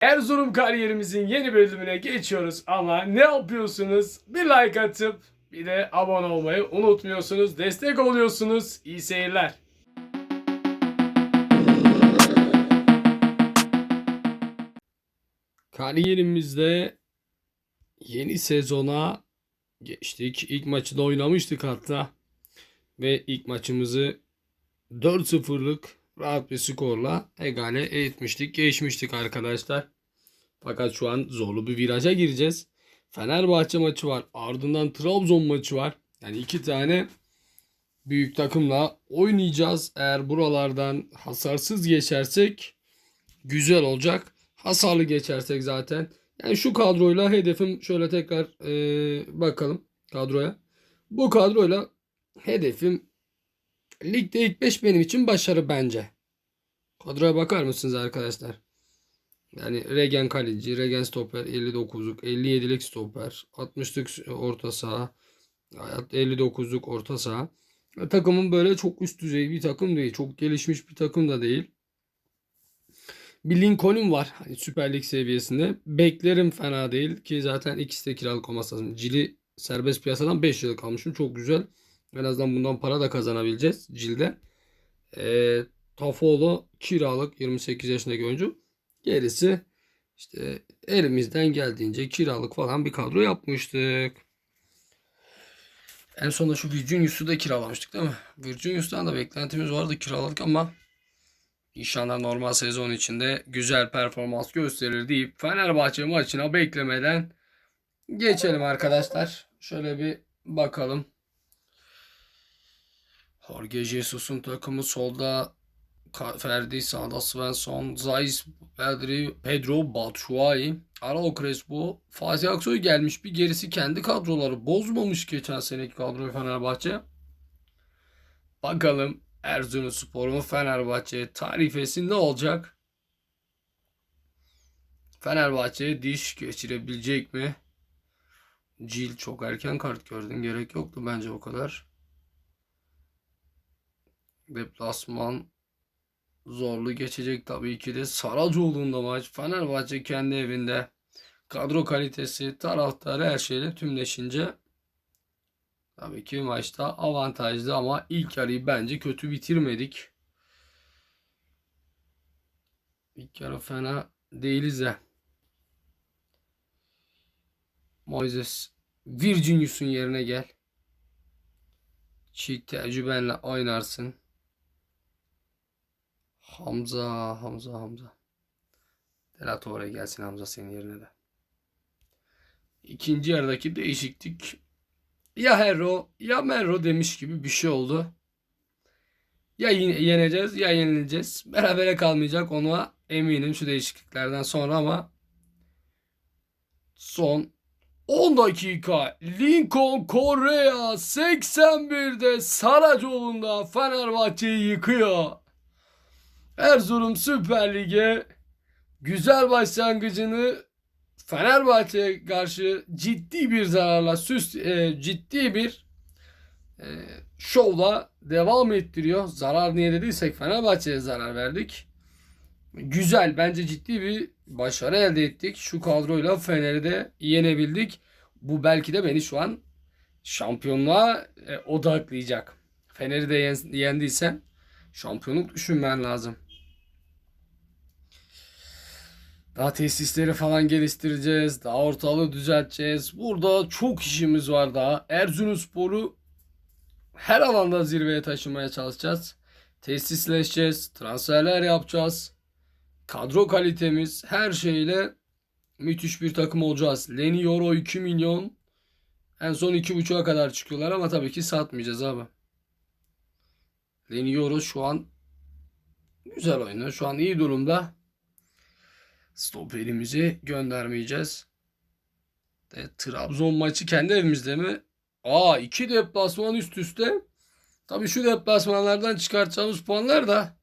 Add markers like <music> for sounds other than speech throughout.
Erzurum kariyerimizin yeni bölümüne geçiyoruz ama ne yapıyorsunuz? Bir like atıp bir de abone olmayı unutmuyorsunuz. Destek oluyorsunuz. İyi seyirler. Kariyerimizde yeni sezona geçtik. İlk maçı da oynamıştık hatta. Ve ilk maçımızı 4-0'lık rahat bir skorla egale etmiştik. Geçmiştik arkadaşlar. Fakat şu an zorlu bir viraja gireceğiz. Fenerbahçe maçı var. Ardından Trabzon maçı var. Yani iki tane büyük takımla oynayacağız. Eğer buralardan hasarsız geçersek güzel olacak. Hasarlı geçersek zaten. Yani şu kadroyla hedefim şöyle tekrar eee, bakalım kadroya. Bu kadroyla hedefim ligde ilk 5 benim için başarı bence. Kadroya bakar mısınız arkadaşlar? Yani Regen kaleci, Regen stoper 59'luk, 57'lik stoper, 60'lık orta saha, 59'luk orta saha. Takımın böyle çok üst düzey bir takım değil. Çok gelişmiş bir takım da değil. Bir Lincoln'um var. Hani Süper Lig seviyesinde. Beklerim fena değil ki zaten ikisi de kiralık olması lazım. Cili serbest piyasadan 5 yıllık almışım. Çok güzel. En azından bundan para da kazanabileceğiz Cil'de. Ee, Tafoğlu kiralık 28 yaşındaki oyuncu. Gerisi işte elimizden geldiğince kiralık falan bir kadro yapmıştık. En sonunda şu Virginius'u da kiralamıştık değil mi? Virginius'tan da beklentimiz vardı kiraladık ama İnşallah normal sezon içinde güzel performans gösterir deyip Fenerbahçe maçına beklemeden geçelim arkadaşlar. Şöyle bir bakalım. Jorge Jesus'un takımı solda Ferdi, sağda Svensson, Zayis, Pedri, Pedro, Batshuayi, Arao Crespo, Fatih Aksoy gelmiş. Bir gerisi kendi kadroları bozmamış geçen seneki kadroyu Fenerbahçe. Bakalım Erzurumspor'un Fenerbahçe tarifesi ne olacak? Fenerbahçe diş geçirebilecek mi? Cil çok erken kart gördün. Gerek yoktu bence o kadar. Deplasman zorlu geçecek tabii ki de. Saracoğlu'nda maç. Fenerbahçe kendi evinde. Kadro kalitesi, taraftarı her şeyle tümleşince Tabii ki maçta avantajlı ama ilk yarıyı bence kötü bitirmedik. İlk yarı fena değiliz ya. Moises Virginius'un yerine gel. Çiğ tecrübenle oynarsın. Hamza, Hamza, Hamza. Delato oraya gelsin Hamza senin yerine de. İkinci yarıdaki değişiklik ya Hero ya Merro demiş gibi bir şey oldu. Ya yeneceğiz ya yenileceğiz. Berabere kalmayacak ona eminim şu değişikliklerden sonra ama son 10 dakika Lincoln Korea 81'de Saracoğlu'nda Fenerbahçe'yi yıkıyor. Erzurum Süper Lig'e güzel başlangıcını Fenerbahçe'ye karşı ciddi bir zararla süs e, ciddi bir e, şovla devam ettiriyor. Zarar niye dediysek Fenerbahçe'ye zarar verdik. Güzel bence ciddi bir başarı elde ettik. Şu kadroyla Fener'i de yenebildik. Bu belki de beni şu an şampiyonluğa e, odaklayacak. Fener'i de yen, yendiysen şampiyonluk düşünmen lazım. Daha tesisleri falan geliştireceğiz. Daha ortalığı düzelteceğiz. Burada çok işimiz var daha. Erzurumspor'u her alanda zirveye taşımaya çalışacağız. Tesisleşeceğiz. Transferler yapacağız. Kadro kalitemiz her şeyle müthiş bir takım olacağız. Leni Euro 2 milyon. En son 2.5'a kadar çıkıyorlar ama tabii ki satmayacağız abi. Leni Euro şu an güzel oynuyor. Şu an iyi durumda stoperimizi göndermeyeceğiz. De, Trabzon maçı kendi evimizde mi? Aa iki deplasman üst üste. Tabii şu deplasmanlardan çıkartacağımız puanlar da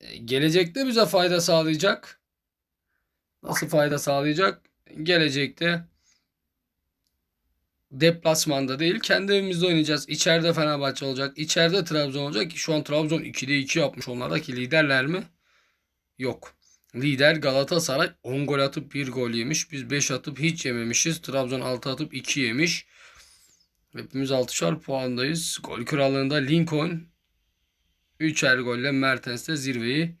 e, gelecekte bize fayda sağlayacak. Nasıl fayda sağlayacak? Gelecekte deplasmanda değil kendi evimizde oynayacağız. İçeride Fenerbahçe olacak. İçeride Trabzon olacak. Şu an Trabzon 2'de 2 yapmış onlardaki liderler mi? Yok. Lider Galatasaray 10 gol atıp 1 gol yemiş. Biz 5 atıp hiç yememişiz. Trabzon 6 atıp 2 yemiş. Hepimiz 6'şar puandayız. Gol krallığında Lincoln 3'er golle Mertens de zirveyi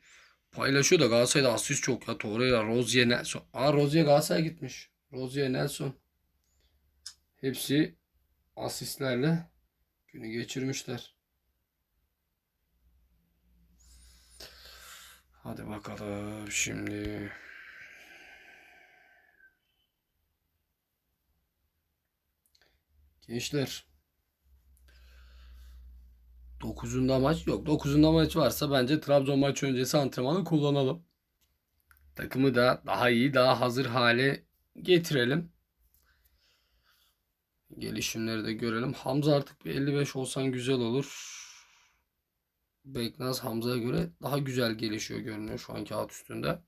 paylaşıyor da Galatasaray'da asist çok ya. Torreira, Rozier, Nelson. Aa Rozier Galatasaray'a gitmiş. Rozier, Nelson. Hepsi asistlerle günü geçirmişler. Hadi bakalım şimdi. Gençler. Dokuzunda maç yok. Dokuzunda maç varsa bence Trabzon maç öncesi antrenmanı kullanalım. Takımı da daha iyi, daha hazır hale getirelim. Gelişimleri de görelim. Hamza artık bir 55 olsan güzel olur. Beknaz Hamza'ya göre daha güzel gelişiyor görünüyor şu an kağıt üstünde.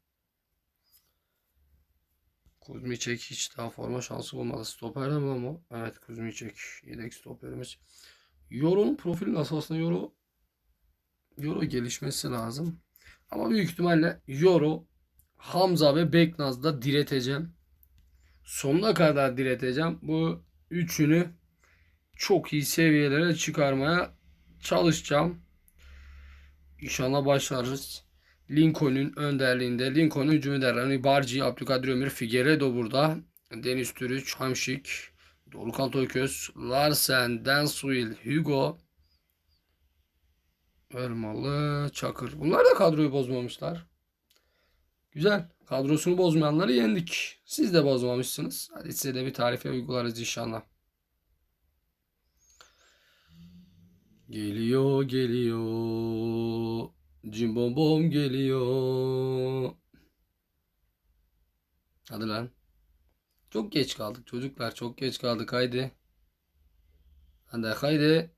Kuzmiçek hiç daha forma şansı bulmadı. Stoperde mi ama? Evet Kuzmiçek yedek stoperimiz. Euro'nun profili nasıl aslında Euro Euro gelişmesi lazım. Ama büyük ihtimalle Euro Hamza ve Beknaz'da direteceğim. Sonuna kadar direteceğim. Bu üçünü çok iyi seviyelere çıkarmaya çalışacağım. İnşallah başarırız. Lincoln'un önderliğinde Lincoln'un hücum ederlerini Barci, Abdülkadir Ömür, Figueredo burada. Deniz Türüç, Hamşik, Dorukhan Toyköz, Larsen, Denswil, Hugo, Elmalı, Çakır. Bunlar da kadroyu bozmamışlar. Güzel. Kadrosunu bozmayanları yendik. Siz de bozmamışsınız. Hadi size de bir tarife uygularız inşallah. Geliyor geliyor. Cimbom bom geliyor. Hadi lan. Çok geç kaldık çocuklar. Çok geç kaldık. Haydi. Hadi haydi.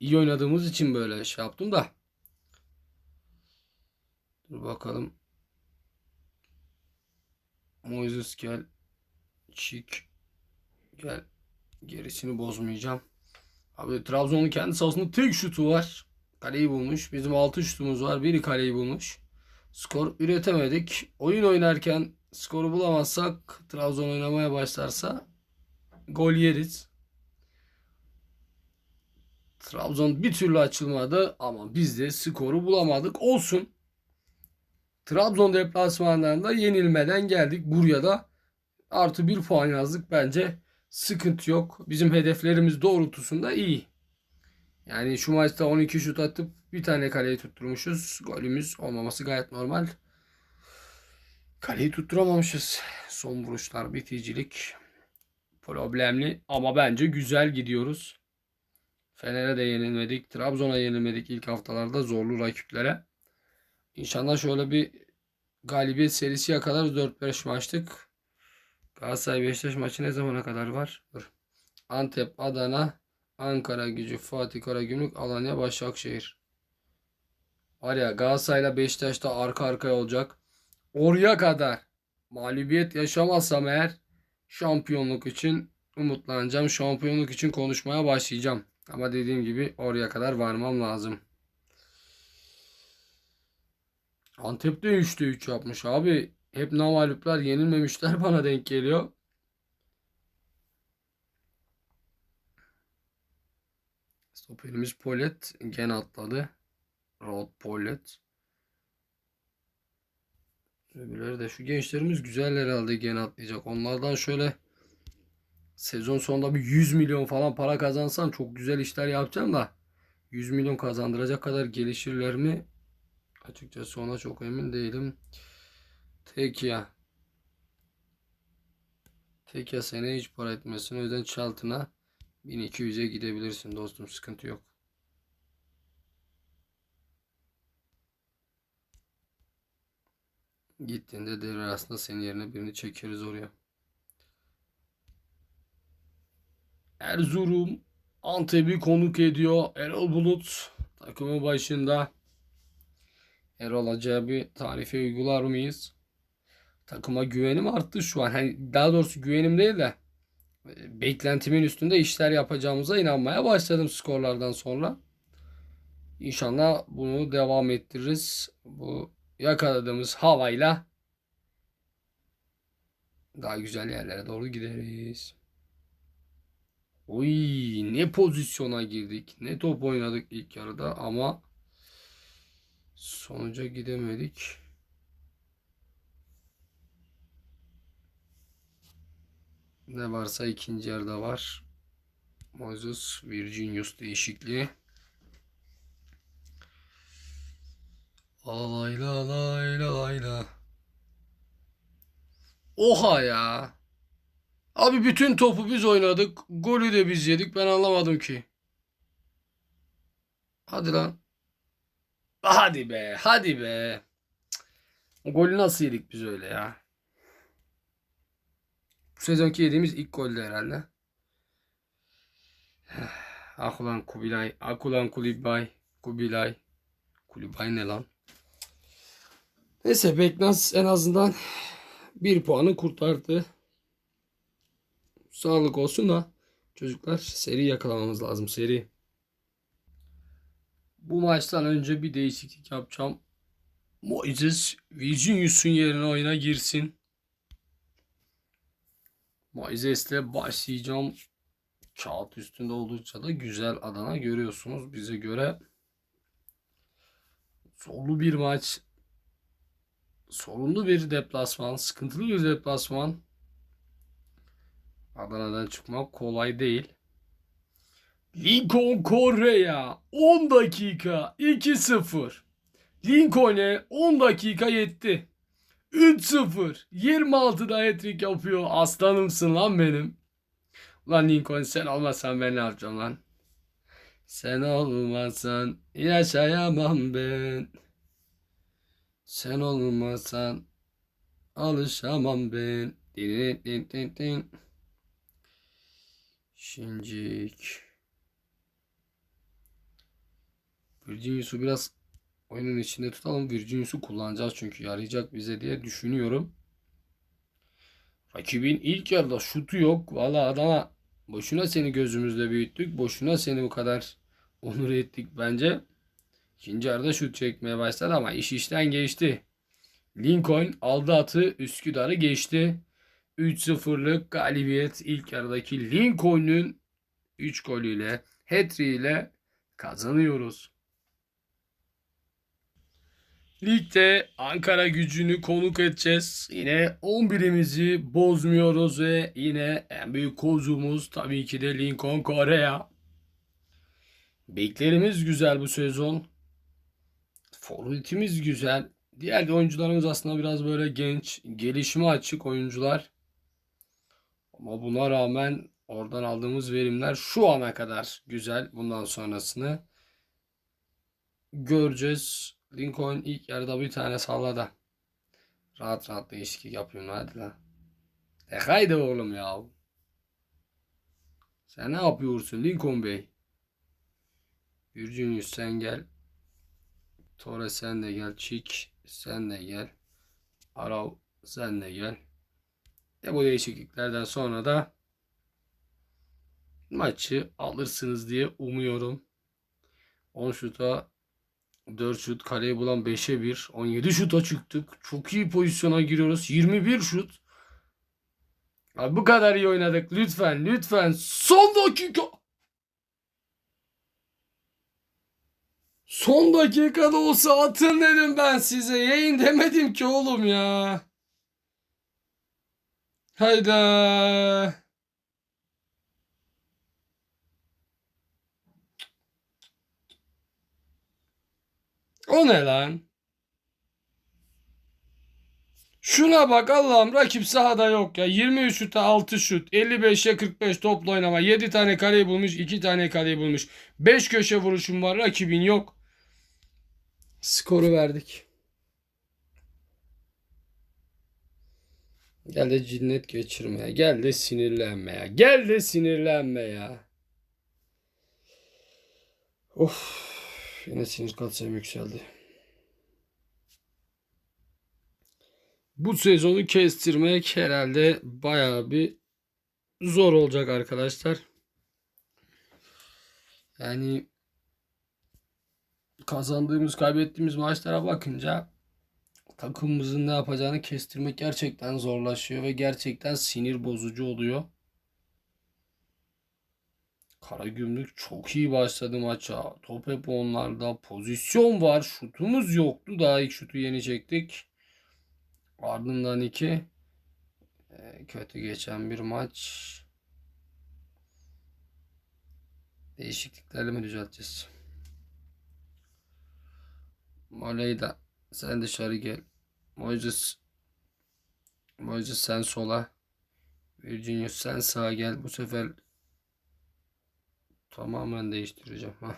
İyi oynadığımız için böyle şey yaptım da. Dur bakalım. Moises gel. Çık. Gel. Gerisini bozmayacağım. Abi Trabzon'un kendi sahasında tek şutu var. Kaleyi bulmuş. Bizim 6 şutumuz var. Biri kaleyi bulmuş. Skor üretemedik. Oyun oynarken skoru bulamazsak Trabzon oynamaya başlarsa gol yeriz. Trabzon bir türlü açılmadı ama biz de skoru bulamadık. Olsun. Trabzon deplasmanlarında yenilmeden geldik. Buraya da artı bir puan yazdık. Bence sıkıntı yok. Bizim hedeflerimiz doğrultusunda iyi. Yani şu maçta 12 şut atıp bir tane kaleyi tutturmuşuz. Golümüz olmaması gayet normal. Kaleyi tutturamamışız. Son vuruşlar biticilik problemli ama bence güzel gidiyoruz. Fener'e de yenilmedik. Trabzon'a yenilmedik ilk haftalarda zorlu rakiplere. İnşallah şöyle bir galibiyet serisi yakalarız 4-5 maçlık. Galatasaray Beşiktaş maçı ne zamana kadar var? Dur. Antep, Adana, Ankara Gücü, Fatih Karagümrük, Alanya, Başakşehir. Var ya Galatasaray'la Beşiktaş'ta arka arkaya olacak. Oraya kadar mağlubiyet yaşamazsam eğer şampiyonluk için umutlanacağım. Şampiyonluk için konuşmaya başlayacağım. Ama dediğim gibi oraya kadar varmam lazım. Antep'te 3'te 3 yapmış abi. Hep namaluplar yenilmemişler <laughs> bana denk geliyor. Stoperimiz Polet gene atladı. Rod Polet. Öbürleri de şu gençlerimiz güzel herhalde gene atlayacak. Onlardan şöyle sezon sonunda bir 100 milyon falan para kazansam çok güzel işler yapacağım da 100 milyon kazandıracak kadar gelişirler mi? Açıkçası ona çok emin değilim. Tek ya. Tek ya sene hiç para etmesin. O yüzden Çaltın'a 1200'e gidebilirsin dostum. Sıkıntı yok. Gittiğinde devre arasında senin yerine birini çekeriz oraya. Erzurum Antep'i konuk ediyor. Erol Bulut takımın başında. Erol Hoca'ya bir tarife uygular mıyız? Takıma güvenim arttı şu an. Hani daha doğrusu güvenim değil de beklentimin üstünde işler yapacağımıza inanmaya başladım skorlardan sonra. İnşallah bunu devam ettiririz. Bu yakaladığımız havayla daha güzel yerlere doğru gideriz. Oy ne pozisyona girdik. Ne top oynadık ilk yarıda ama sonuca gidemedik. Ne varsa ikinci yarıda var. Moses Virginius değişikliği. Alayla layla layla. Oha ya. Abi bütün topu biz oynadık. Golü de biz yedik. Ben anlamadım ki. Hadi lan. Hadi be. Hadi be. Cık. Golü nasıl yedik biz öyle ya? Bu sezonki yediğimiz ilk goldü herhalde. <sighs> Ah ulan Kubilay. Ah ulan Kulibay. Kubilay. Kulibay ne lan? Neyse Beknaz en azından bir puanı kurtardı. Sağlık olsun da çocuklar seri yakalamamız lazım seri. Bu maçtan önce bir değişiklik yapacağım. Moises Virginius'un yerine oyuna girsin. Moises'le başlayacağım. Kağıt üstünde oldukça da güzel Adana görüyorsunuz. Bize göre zorlu bir maç. Sorunlu bir deplasman. Sıkıntılı bir deplasman. Adana'dan çıkmak kolay değil. Lincoln Korea 10 dakika 2-0. Lincoln'e 10 dakika yetti. 3-0. 26'da hat-trick yapıyor. Aslanımsın lan benim. Ulan Lincoln sen olmasan ben ne yapacağım lan? Sen olmasan yaşayamam ben. Sen olmasan alışamam ben. Din din din din. Şincik. Virginius'u biraz oyunun içinde tutalım. Virginius'u kullanacağız çünkü yarayacak bize diye düşünüyorum. Rakibin ilk yarıda şutu yok. Valla Adana boşuna seni gözümüzde büyüttük. Boşuna seni bu kadar onur ettik bence. İkinci yarıda şut çekmeye başladı ama iş işten geçti. Lincoln aldı atı Üsküdar'ı geçti. 3-0'lık galibiyet ilk yarıdaki Lincoln'ün 3 golüyle, hat ile kazanıyoruz. Ligde Ankara gücünü konuk edeceğiz. Yine 11'imizi bozmuyoruz ve yine en büyük kozumuz tabii ki de Lincoln Korea. Beklerimiz güzel bu sezon. Favoritimiz güzel. Diğer oyuncularımız aslında biraz böyle genç, gelişime açık oyuncular. Ama buna rağmen oradan aldığımız verimler şu ana kadar güzel. Bundan sonrasını göreceğiz. Lincoln ilk yarıda bir tane salladı. Rahat rahat değişiklik yapıyorum hadi lan. E haydi oğlum ya. Sen ne yapıyorsun Lincoln Bey? Virginius sen gel. Torres sen de gel. Chick sen de gel. Arav sen de gel. Ve bu değişikliklerden sonra da maçı alırsınız diye umuyorum. 10 şuta 4 şut kaleyi bulan 5'e 1. 17 şuta çıktık. Çok iyi pozisyona giriyoruz. 21 şut. Abi bu kadar iyi oynadık. Lütfen lütfen. Son dakika. Son dakikada olsa atın dedim ben size. Yayın demedim ki oğlum ya. Hayda. O ne lan? Şuna bak Allah'ım rakip sahada yok ya. 23 şuta 6 şut. 55'e 45 topla oynama. 7 tane kaleyi bulmuş. 2 tane kaleyi bulmuş. 5 köşe vuruşum var. Rakibin yok. Skoru verdik. Gel de cinnet geçirmeye. Gel de sinirlenmeye. Gel de sinirlenme ya. Of. Yine sinir katsayım yükseldi. Bu sezonu kestirmek herhalde bayağı bir zor olacak arkadaşlar. Yani kazandığımız, kaybettiğimiz maçlara bakınca takımımızın ne yapacağını kestirmek gerçekten zorlaşıyor ve gerçekten sinir bozucu oluyor. Karagümrük çok iyi başladı maça. Top hep onlarda. Pozisyon var. Şutumuz yoktu. Daha ilk şutu yeni çektik. Ardından iki. Ee, kötü geçen bir maç. Değişikliklerle mi düzelteceğiz? Moleyda sen dışarı gel. Moses Moses sen sola. Virginius sen sağa gel. Bu sefer tamamen değiştireceğim. Hah.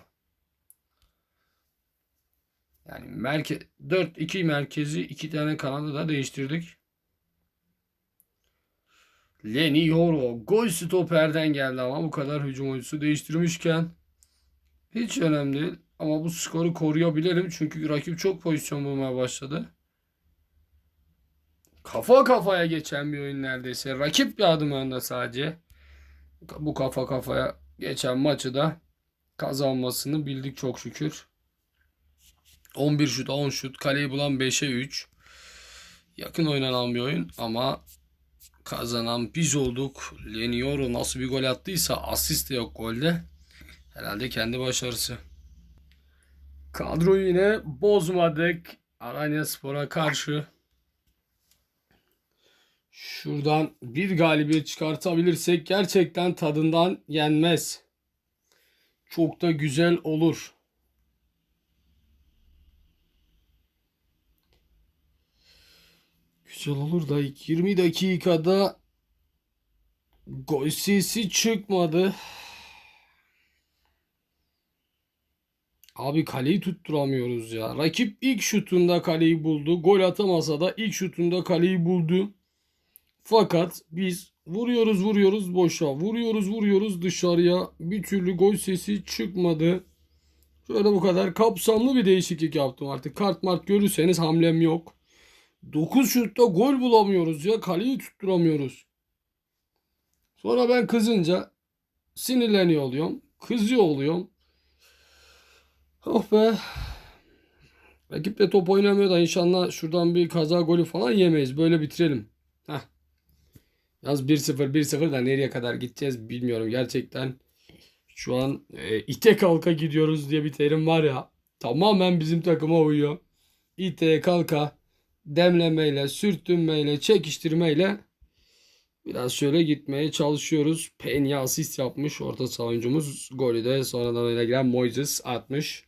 Yani merke 4-2 merkezi iki tane kanadı da değiştirdik. Leni Yoro gol stoperden geldi ama bu kadar hücum oyuncusu değiştirmişken hiç önemli değil. Ama bu skoru koruyabilirim çünkü rakip çok pozisyon bulmaya başladı. Kafa kafaya geçen bir oyun neredeyse. Rakip bir adım önde sadece. Bu kafa kafaya geçen maçı da kazanmasını bildik çok şükür. 11 şut 10 şut kaleyi bulan 5'e 3. Yakın oynanan bir oyun ama kazanan biz olduk. Lenioro nasıl bir gol attıysa asist de yok golde. Herhalde kendi başarısı. Kadroyu yine bozmadık. Alanya Spor'a karşı. Şuradan bir galibiyet çıkartabilirsek gerçekten tadından yenmez. Çok da güzel olur. Güzel olur da ilk 20 dakikada gol sesi çıkmadı. Abi kaleyi tutturamıyoruz ya. Rakip ilk şutunda kaleyi buldu. Gol atamasa da ilk şutunda kaleyi buldu. Fakat biz vuruyoruz vuruyoruz boşa. Vuruyoruz vuruyoruz dışarıya. Bir türlü gol sesi çıkmadı. Şöyle bu kadar kapsamlı bir değişiklik yaptım artık. Kart mart görürseniz hamlem yok. 9 şutta gol bulamıyoruz ya. Kaleyi tutturamıyoruz. Sonra ben kızınca sinirleniyor oluyorum. Kızıyor oluyorum. Oh be. Rakip top oynamıyor da inşallah şuradan bir kaza golü falan yemeyiz. Böyle bitirelim. Yaz 1-0 1-0 da nereye kadar gideceğiz bilmiyorum. Gerçekten şu an e, ite kalka gidiyoruz diye bir terim var ya. Tamamen bizim takıma uyuyor. İte kalka demlemeyle, sürtünmeyle, çekiştirmeyle biraz şöyle gitmeye çalışıyoruz. Penya asist yapmış orta saha oyuncumuz. Golü de sonradan oyuna giren Moises atmış.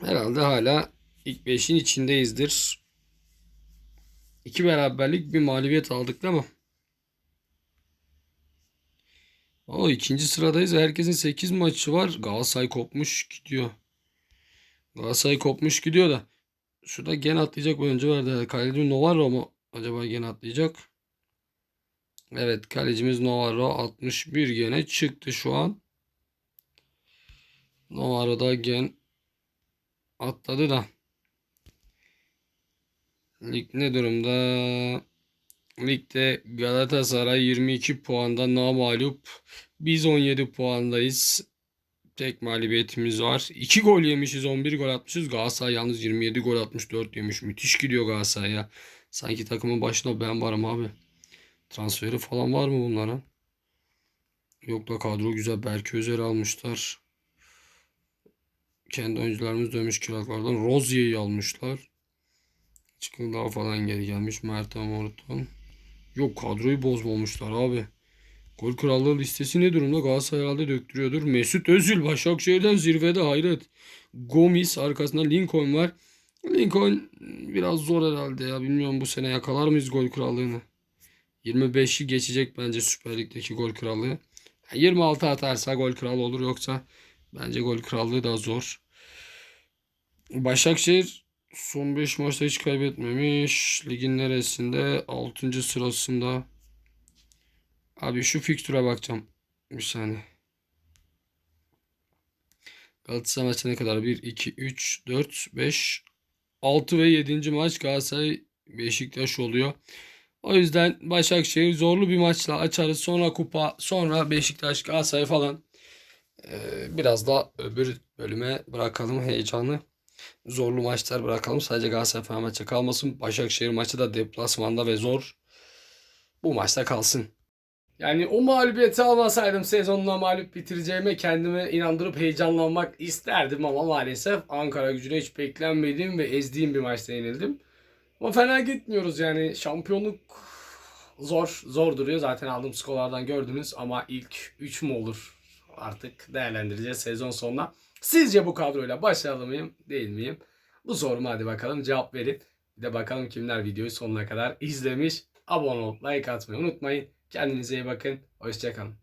Herhalde hala ilk 5'in içindeyizdir. İki beraberlik bir mağlubiyet aldık değil mi? O ikinci sıradayız. Herkesin 8 maçı var. Galatasaray kopmuş gidiyor. Galatasaray kopmuş gidiyor da. Şurada gen atlayacak oyuncu vardı. Kaleci Novarro mu acaba gen atlayacak? Evet kalecimiz Novarro 61 gene çıktı şu an. Novarro da gen atladı da. Lig ne durumda? Ligde Galatasaray 22 puanda namağlup. Biz 17 puandayız. Tek mağlubiyetimiz var. 2 gol yemişiz, 11 gol atmışız. Galatasaray yalnız 27 gol atmış, 4 yemiş. Müthiş gidiyor Galatasaray ya. Sanki takımın başında ben varım abi. Transferi falan var mı bunların? Yok da kadro güzel. Berke Özer almışlar. Kendi oyuncularımız dönmüş kiralıklardan. Rozier'i almışlar. Çıkıldağ falan geri gelmiş. Mert Morton. Yok kadroyu bozmamışlar abi. Gol krallığı listesi ne durumda? Galatasaray herhalde döktürüyordur. Mesut Özil Başakşehir'den zirvede hayret. Gomis arkasında Lincoln var. Lincoln biraz zor herhalde ya. Bilmiyorum bu sene yakalar mıyız gol krallığını? 25'i geçecek bence Süper Lig'deki gol krallığı. 26 atarsa gol kralı olur yoksa bence gol krallığı da zor. Başakşehir son 5 maçta hiç kaybetmemiş. Ligin neresinde? 6. sırasında. Abi şu fikstüre bakacağım. Bir saniye. Galatasaray maçı ne kadar? 1, 2, 3, 4, 5, 6 ve 7. maç Galatasaray Beşiktaş oluyor. O yüzden Başakşehir zorlu bir maçla açarız. Sonra kupa, sonra Beşiktaş, Galatasaray falan. Ee, biraz da öbür bölüme bırakalım heyecanı. Zorlu maçlar bırakalım. Sadece Galatasaray Fenerbahçe kalmasın. Başakşehir maçı da deplasmanda ve zor. Bu maçta kalsın. Yani o mağlubiyeti almasaydım sezonla mağlup bitireceğime kendime inandırıp heyecanlanmak isterdim ama maalesef Ankara gücüne hiç beklenmediğim ve ezdiğim bir maçta yenildim. Ama fena gitmiyoruz yani şampiyonluk zor zor duruyor zaten aldığım skorlardan gördünüz ama ilk 3 mü olur artık değerlendireceğiz sezon sonuna. Sizce bu kadroyla başarılı mıyım değil miyim? Bu soruma hadi bakalım cevap verin. Bir de bakalım kimler videoyu sonuna kadar izlemiş. Abone olup like atmayı unutmayın. Kendinize iyi bakın. Hoşçakalın.